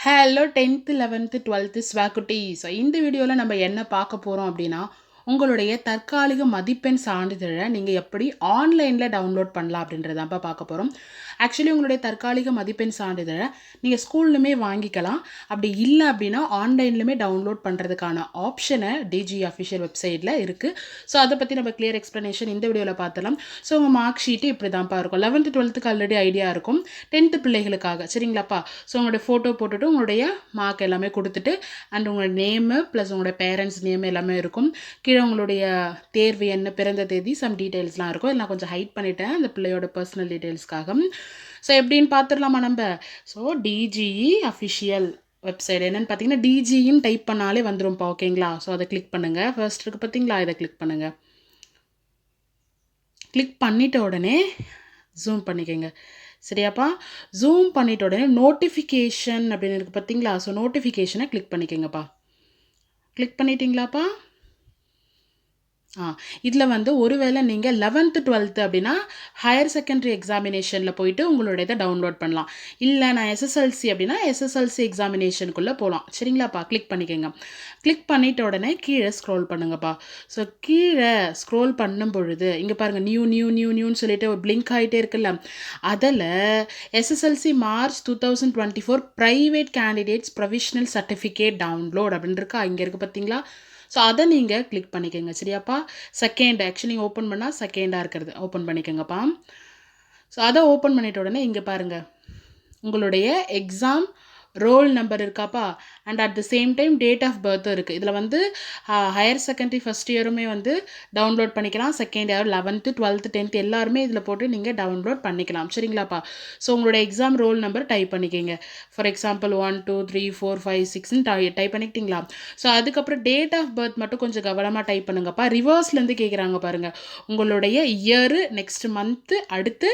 Hello tenth eleventh twelfth ஸ்வாக்குட்டி so இந்த வீடியோவில் நம்ம என்ன பார்க்க போகிறோம் அப்படின்னா உங்களுடைய தற்காலிக மதிப்பெண் சான்றிதழை நீங்கள் எப்படி ஆன்லைனில் டவுன்லோட் பண்ணலாம் அப்படின்றதாப்பா பார்க்க போகிறோம் ஆக்சுவலி உங்களுடைய தற்காலிக மதிப்பெண் சான்றிதழை நீங்கள் ஸ்கூல்லுமே வாங்கிக்கலாம். அப்படி இல்லை அப்படின்னா ஆன்லைன்லுமே டவுன்லோட் பண்ணுறதுக்கான ஆப்ஷனை டிஜி அஃபிஷியல் வெப்சைட்டில் இருக்குது ஸோ அதை பற்றி நம்ம கிளியர் எக்ஸ்ப்ளனேஷன் இந்த வீடியோவில் பார்த்தலாம் ஸோ உங்கள் மார்க் ஷீட்டு இப்படி தான்ப்பா இருக்கும் லெவன்த்து டுவெல்த்துக்கு ஆல்ரெடி ஐடியா இருக்கும். டென்த்து பிள்ளைகளுக்காக சரிங்களாப்பா? ஸோ உங்களுடைய ஃபோட்டோ போட்டுட்டு உங்களுடைய மார்க் எல்லாமே கொடுத்துட்டு அண்ட் உங்களோட நேமு ப்ளஸ் உங்களுடைய பேரண்ட்ஸ் நேம் எல்லாமே இருக்கும். கீழே உங்களுடைய தேர்வு என்ன பிறந்த தேதி சம் டீட்டெயில்ஸ்லாம் இருக்கும். நான் கொஞ்சம் ஹைட் பண்ணிட்டேன். அந்த பிள்ளையோட பர்சனல் டீட்டெயில்ஸ்க்காக ஸோ எப்படின்னு பார்த்துடலாமா நம்ம? ஸோ டிஜிஇ அஃபிஷியல் வெப்சைட் என்னென்னு பார்த்தீங்கன்னா டிஜின்னு டைப் பண்ணாலே வந்துடும்ப்பா ஓகேங்களா ஸோ அதை கிளிக் பண்ணுங்கள் ஃபர்ஸ்ட் இருக்குது பார்த்தீங்களா இதை கிளிக் பண்ணுங்கள் கிளிக் பண்ணிட்ட உடனே ஜூம் பண்ணிக்கோங்க. சரியாப்பா? ஜூம் பண்ணிட்ட உடனே நோட்டிஃபிகேஷன் அப்படின்னு இருக்குது பார்த்தீங்களா ஸோ நோட்டிஃபிகேஷனை கிளிக் பண்ணிக்கோங்கப்பா. கிளிக் பண்ணிட்டீங்களாப்பா? ஆ இதில் வந்து ஒருவேளை நீங்கள் லெவன்த்து டுவெல்த்து அப்படின்னா ஹையர் செகண்டரி எக்ஸாமினேஷனில் போயிட்டு உங்களோட இதை டவுன்லோட் பண்ணலாம். இல்லை நான் எஸ்எஸ்எல்சி அப்படின்னா எஸ்எஸ்எல்சி எக்ஸாமினேஷனுக்குள்ளே போகலாம் சரிங்களாப்பா? கிளிக் பண்ணிக்கோங்க. கிளிக் பண்ணிட்ட உடனே கீழே ஸ்க்ரோல் பண்ணுங்கப்பா. ஸோ கீழே ஸ்க்ரோல் பண்ணும் பொழுது இங்கே பாருங்கள் நியூ நியூ நியூ நியூன்னு சொல்லிட்டு ஒரு பிளிங்க் ஆகிட்டே இருக்குல்ல. அதில் SSLC March two thousand twenty four private candidates provisional certificate download அப்படின்னு இருக்கா இங்கே இருக்குது பார்த்தீங்களா ஸோ அதை நீங்கள் கிளிக் பண்ணிக்கோங்க சரியாப்பா? செகண்ட் ஆக்சுவலி ஓப்பன் பண்ணால் செகண்டாக இருக்கிறது. ஓப்பன் பண்ணிக்கோங்கப்பா. ஸோ அதை ஓப்பன் பண்ணிட்ட உடனே இங்கே பாருங்கள் உங்களுடைய எக்ஸாம் ரோல் நம்பர் இருக்காப்பா? And at the same time date of பர்த்தும் இருக்குது இதில் வந்து ஹையர் செகண்டரி ஃபஸ்ட் இயருமே வந்து டவுன்லோட் பண்ணிக்கலாம். Second year eleventh twelfth tenth எல்லாருமே இதில் போட்டு நீங்கள் டவுன்லோட் பண்ணிக்கலாம். சரிங்களாப்பா? ஸோ உங்களோட எக்ஸாம் ரோல் நம்பர் டைப் பண்ணிக்கிங்க. For example one two three four five சிக்ஸ்னு டை டைப் பண்ணிக்கிட்டீங்களா? ஸோ அதுக்கப்புறம் டேட் ஆஃப் பர்த் மட்டும் கொஞ்சம் கவனமாக டைப் பண்ணுங்கப்பா. ரிவர்ஸ்லேருந்து கேட்குறாங்க பாருங்கள் உங்களுடைய இயரு நெக்ஸ்ட் மந்த்து அடுத்து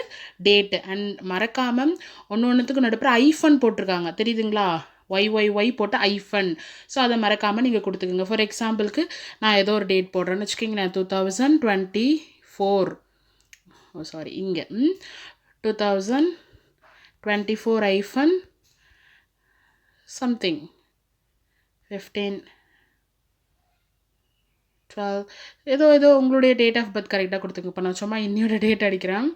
டேட்டு அண்ட் மறக்காமல் ஒன்று ஒன்றுத்துக்கு நடுப்புற ஐஃபன் போட்டிருக்காங்க. தெரியுதுங்களா ஒய் ஒய் ஒய் போட்டு ஐஃபன் ஸோ அதை மறக்காமல் நீங்கள் கொடுத்துக்கோங்க. ஃபார் எக்ஸாம்பிளுக்கு நான் ஏதோ ஒரு டேட் போடுறேன்னு வச்சுக்கோங்களேன். Two thousand twenty four oh sorry இங்கே. டூ தௌசண்ட் டுவெண்ட்டி ஃபோர் ஐஃபன் சம்திங் ஃபிஃப்டீன் டுவெல் ஏதோ ஏதோ உங்களுடைய டேட் ஆஃப் பர்த் கரெக்டாக கொடுத்துங்க இப்போ நான் சும்மா இன்னையோட டேட் அடிக்கிறேன்.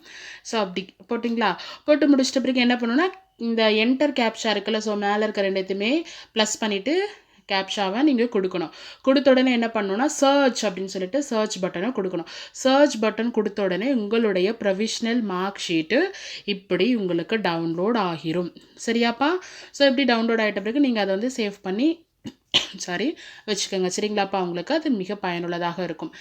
ஸோ அப்படி போட்டிங்களா? போட்டு முடிச்சிட்ட பிறகு என்ன பண்ணுன்னா இந்த என்டர் கேப்ஷா இருக்குல்ல ஸோ மேலே இருக்க ரெண்டுத்தையுமே ப்ளஸ் பண்ணிவிட்டு கேப்ஷாவை நீங்கள் கொடுக்கணும். கொடுத்த உடனே என்ன பண்ணணும்னா சர்ச் அப்படின்னு சொல்லிட்டு சர்ச் பட்டனை கொடுக்கணும். சர்ச் பட்டன் கொடுத்த உடனே உங்களுடைய ப்ரொவிஷ்னல் மார்க் ஷீட்டு இப்படி உங்களுக்கு டவுன்லோட் ஆகிரும். சரியாப்பா? ஸோ இப்படி டவுன்லோட் ஆகிட்ட பிறகு நீங்கள் அதை வந்து சேவ் பண்ணி சாரி வச்சுக்கோங்க. சரிங்களாப்பா? உங்களுக்கு அது மிக பயனுள்ளதாக இருக்கும்.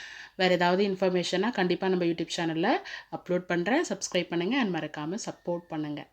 வேறு ஏதாவது இன்ஃபர்மேஷனாக கண்டிப்பாக நம்ம யூடியூப் சேனலில் அப்லோட் பண்ணுறேன் சப்ஸ்கிரைப் பண்ணுங்கள் அண்ட் மறக்காமல் சப்போர்ட் பண்ணுங்கள்